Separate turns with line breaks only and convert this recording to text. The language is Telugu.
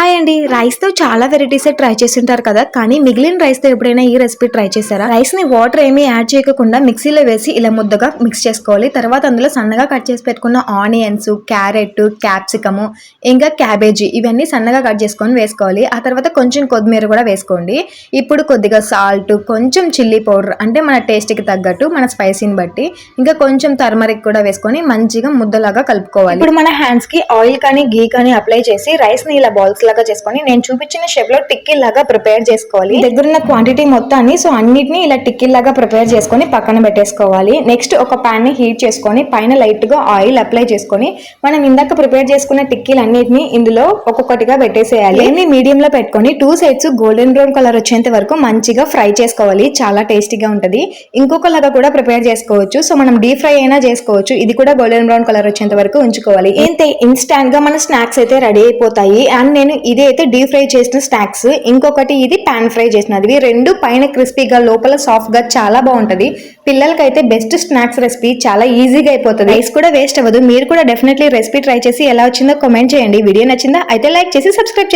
హాయ్ అండి. రైస్తో చాలా వెరైటీస్ ట్రై చేసింటారు కదా. కానీ మిగిలిన రైస్తో ఎప్పుడైనా ఈ రెసిపీ ట్రై చేశారా? రైస్ని వాటర్ ఏమీ యాడ్ చేయకుండా మిక్సీలో వేసి ఇలా ముద్దగా మిక్స్ చేసుకోవాలి. తర్వాత అందులో సన్నగా కట్ చేసి పెట్టుకున్న ఆనియన్స్ క్యారెట్ క్యాప్సికమ్ ఇంకా క్యాబేజీ ఇవన్నీ సన్నగా కట్ చేసుకొని వేసుకోవాలి. ఆ తర్వాత కొంచెం కొత్తిమీర కూడా వేసుకోండి. ఇప్పుడు కొద్దిగా సాల్ట్ కొంచెం చిల్లీ పౌడర్ అంటే మన టేస్ట్కి తగ్గట్టు మన స్పైసీని బట్టి ఇంకా కొంచెం టర్మరిక్ కూడా వేసుకొని మంచిగా ముద్దలాగా కలుపుకోవాలి. ఇప్పుడు మన హ్యాండ్స్కి ఆయిల్ కానీ గీ కానీ అప్లై చేసి రైస్ని ఇలా బాల్స్ లాగా చేసుకొని నేను చూపించిన షేప్లో టిక్కీ లాగా ప్రిపేర్ చేసుకోవాలి. దగ్గర ఉన్న క్వాంటిటీ మొత్తాన్ని సో అన్నిటిని ఇలా టిక్కీ లాగా ప్రిపేర్ చేసుకొని పక్కన పెట్టేసుకోవాలి. నెక్స్ట్ ఒక పాన్ని హీట్ చేసుకొని పైన లైట్గా ఆయిల్ అప్లై చేసుకొని మనం ఇందాక ప్రిపేర్ చేసుకున్న టిక్కీలు అన్నిటిని ఇందులో ఒక్కొక్కటిగా పెట్టేసేయాలి. ఎన్ని మీడియం లో పెట్టుకొని two sides golden brown colour వచ్చేంత వరకు మంచిగా ఫ్రై చేసుకోవాలి. చాలా టేస్టీగా ఉంటది. ఇంకొకలాగా కూడా ప్రిపేర్ చేసుకోవచ్చు. సో మనం డీప్ ఫ్రై అయినా చేసుకోవచ్చు. ఇది కూడా గోల్డెన్ బ్రౌన్ కలర్ వచ్చేంత వరకు ఉంచుకోవాలి. ఏంటే? ఇన్స్టాంట్గా మన స్నాక్స్ అయితే రెడీ అయిపోతాయి. అండ్ నేను ఇది అయితే డీప్ ఫ్రై చేసిన స్నాక్స్. ఇంకొకటి ఇది పాన్ ఫ్రై చేసినది. రెండు పైన క్రిస్పీగా లోపల సాఫ్ట్గా చాలా బాగుంటది. పిల్లలకైతే బెస్ట్ స్నాక్స్ రెసిపీ. చాలా ఈజీగా అయిపోతుంది. రైస్ కూడా వేస్ట్ అవ్వదు. మీరు కూడా డెఫినెట్లీ రెసిపీ ట్రై చేసి ఎలా వచ్చిందో కామెంట్ చేయండి. వీడియో నచ్చిందా? అయితే లైక్ చేసి సబ్స్క్రైబ్